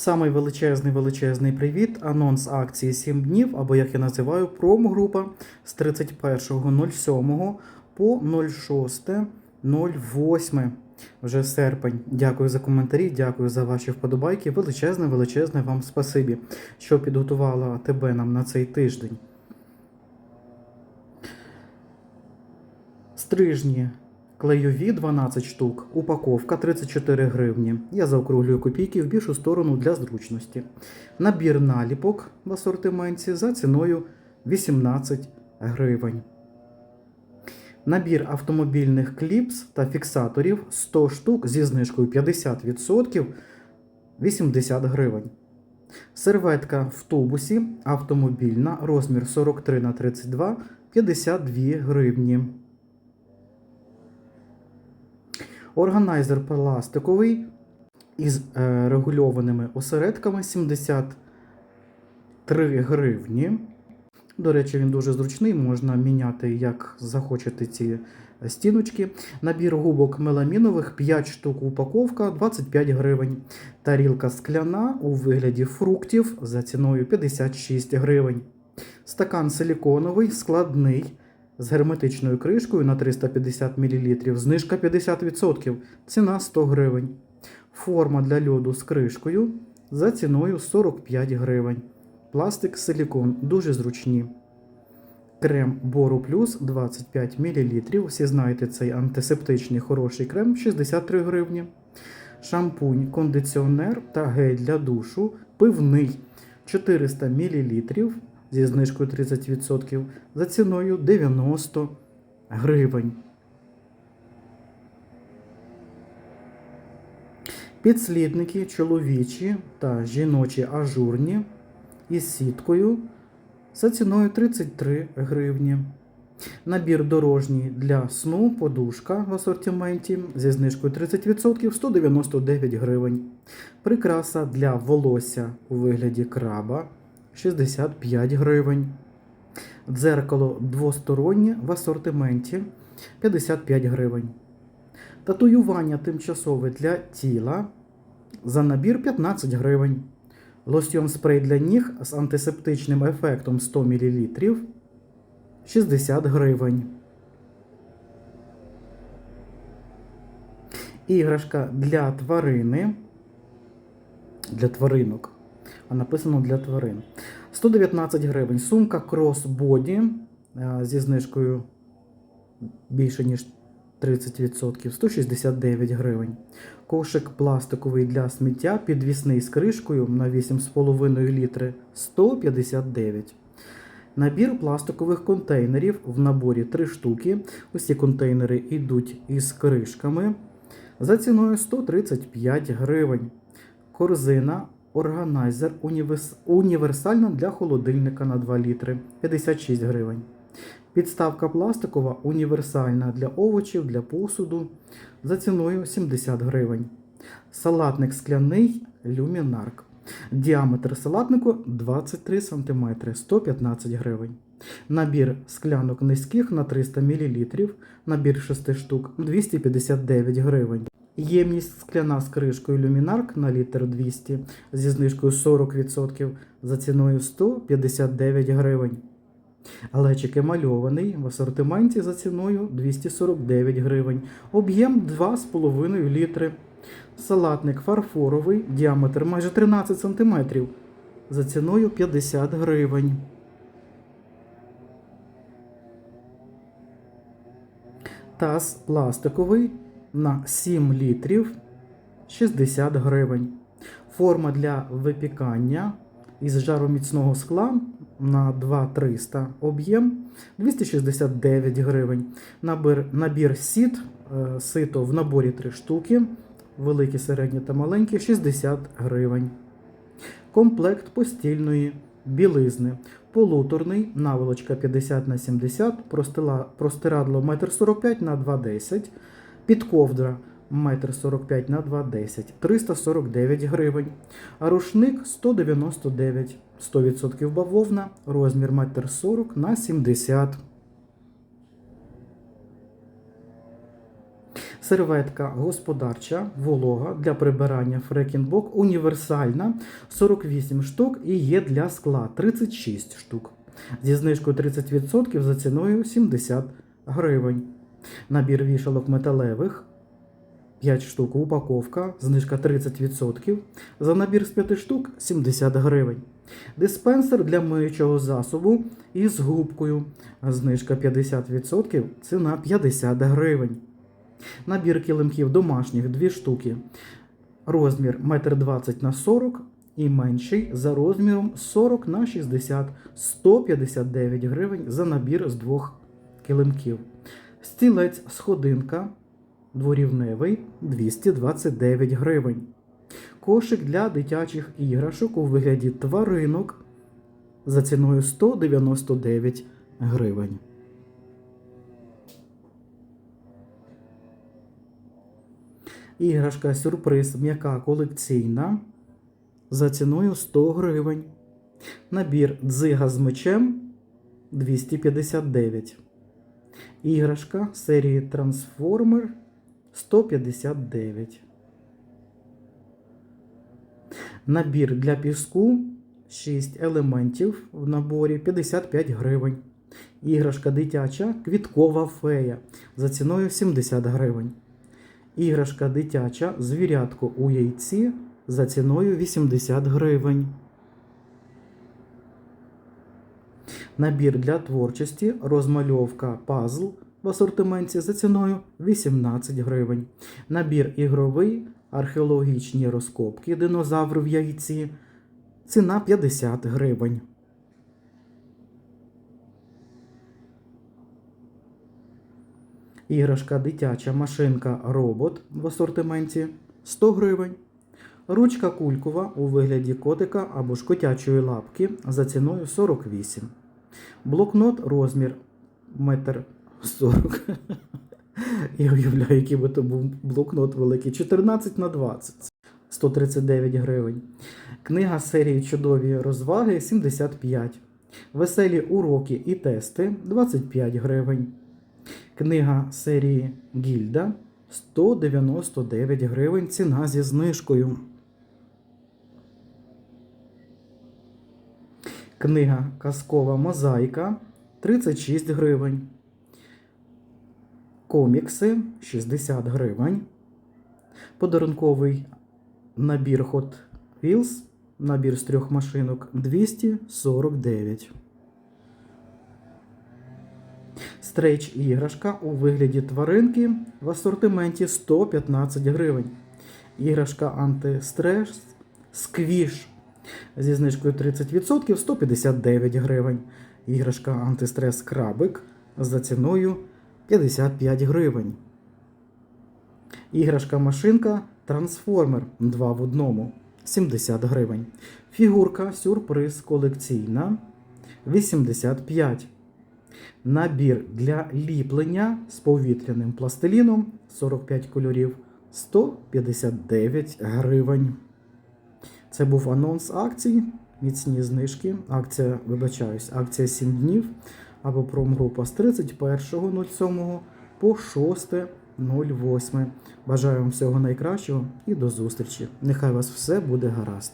Самий величезний величезний привіт. Анонс акції 7 днів, або як я називаю, промогрупа з 31.07 по 06.08. Вже серпень. Дякую за коментарі, дякую за ваші вподобайки. Величезне, величезне вам спасибі, що підготувала тебе нам на цей тиждень. Стрижні клейові 12 штук, упаковка 34 гривні. Я заокруглюю копійки в більшу сторону для зручності. Набір наліпок в асортименті за ціною 18 гривень. Набір автомобільних кліпс та фіксаторів 100 штук зі знижкою 50% 80 гривень. Серветка в тубусі автомобільна розмір 43 на 32 52 гривні. Органайзер пластиковий із е, регульованими осередками 73 гривні. До речі, він дуже зручний, можна міняти, як захочете ці стіночки. Набір губок меламінових 5 штук упаковка 25 гривень. Тарілка скляна у вигляді фруктів за ціною 56 гривень. Стакан силіконовий, складний з герметичною кришкою на 350 мл. Знижка 50%, ціна 100 гривень. Форма для льоду з кришкою за ціною 45 гривень. Пластик силікон дуже зручні. Крем Бору Плюс 25 мл. Всі знаєте цей антисептичний хороший крем 63 гривні. Шампунь, кондиціонер та гель для душу пивний 400 мл зі знижкою 30% за ціною 90 гривень. Підслідники чоловічі та жіночі ажурні із сіткою за ціною 33 гривні. Набір дорожній для сну, подушка в асортименті зі знижкою 30% 199 гривень. Прикраса для волосся у вигляді краба 65 гривень. Дзеркало двостороннє в асортименті 55 гривень. Татуювання тимчасове для тіла за набір 15 гривень. Лосьйон спрей для ніг з антисептичним ефектом 100 мл 60 гривень. Іграшка для тварини. Для тваринок. А написано для тварин. 119 гривень. Сумка Crossbody е, зі знижкою більше, ніж 30%, 169 гривень. Кошик пластиковий для сміття, підвісний з кришкою на 8,5 літри 159. Набір пластикових контейнерів в наборі 3 штуки. Усі контейнери йдуть із кришками. За ціною 135 гривень. Корзина органайзер універс... універсальна для холодильника на 2 літри 56 гривень. Підставка пластикова універсальна для овочів, для посуду за ціною 70 гривень. Салатник скляний люмінарк. Діаметр салатнику 23 см 115 гривень. Набір склянок низьких на 300 мл. Набір 6 штук 259 гривень. Ємність скляна з кришкою люмінарк на літр 200 зі знижкою 40% за ціною 159 гривень. Глечик емальований в асортименті за ціною 249 гривень. Об'єм 2,5 літри. Салатник фарфоровий, діаметр майже 13 см за ціною 50 гривень. Таз пластиковий на 7 літрів 60 гривень. Форма для випікання із жароміцного скла на 2300 об'єм 269 гривень. Набір, набір сіт, е, сито в наборі 3 штуки, великі, середні та маленькі 60 гривень. Комплект постільної білизни. Полуторний, наволочка 50 на 70, простирадло 1,45 на 2,10, підковдра 1,45 на 2,10, 349 гривень. А рушник 199, 100% бавовна, розмір 1,40 на 70. Серветка господарча, волога для прибирання фрекінбок універсальна 48 штук і є для скла 36 штук. Зі знижкою 30% за ціною 70 гривень. Набір вішалок металевих 5 штук упаковка, знижка 30%. За набір з 5 штук 70 гривень. Диспенсер для миючого засобу із губкою. Знижка 50%, ціна 50 гривень. Набір килимків домашніх 2 штуки. Розмір 1,20 на 40 і менший за розміром 40 на 60 159 гривень за набір з двох килимків. Стілець сходинка дворівневий 229 гривень. Кошик для дитячих іграшок у вигляді тваринок за ціною 199 гривень. Іграшка сюрприз м'яка колекційна за ціною 100 гривень. Набір дзига з мечем 259. Іграшка серії Transformer 159. Набір для піску 6 елементів в наборі 55 гривень. Іграшка дитяча квіткова фея за ціною 70 гривень. Іграшка дитяча звірятко у яйці за ціною 80 гривень. Набір для творчості розмальовка пазл в асортименті за ціною 18 гривень. Набір ігровий археологічні розкопки динозавр в яйці. Ціна 50 гривень. Іграшка дитяча машинка робот в асортименті 100 гривень. Ручка кулькова у вигляді котика або ж котячої лапки за ціною 48. Блокнот розмір 1,40 м. Я уявляю, який би то був блокнот великий. 14 на 20 139 гривень. Книга серії Чудові розваги 75. Веселі уроки і тести 25 гривень. Книга серії Гільда 199 гривень. Ціна зі знижкою. Книга Казкова мозаїка 36 гривень. Комікси 60 гривень. Подарунковий набір Hot Wheels, набір з трьох машинок 249. Стрейч іграшка у вигляді тваринки в асортименті 115 гривень. Іграшка антистрес сквіш зі знижкою 30% 159 гривень. Іграшка антистрес крабик за ціною 55 гривень. Іграшка машинка трансформер 2 в 1 70 гривень. Фігурка сюрприз колекційна 85. Набір для ліплення з повітряним пластиліном 45 кольорів 159 гривень. Це був анонс акцій, міцні знижки. Акція, вибачаюсь, акція 7 днів або промгрупа з 31.07 по 6.08. Бажаю вам всього найкращого і до зустрічі. Нехай вас все буде гаразд.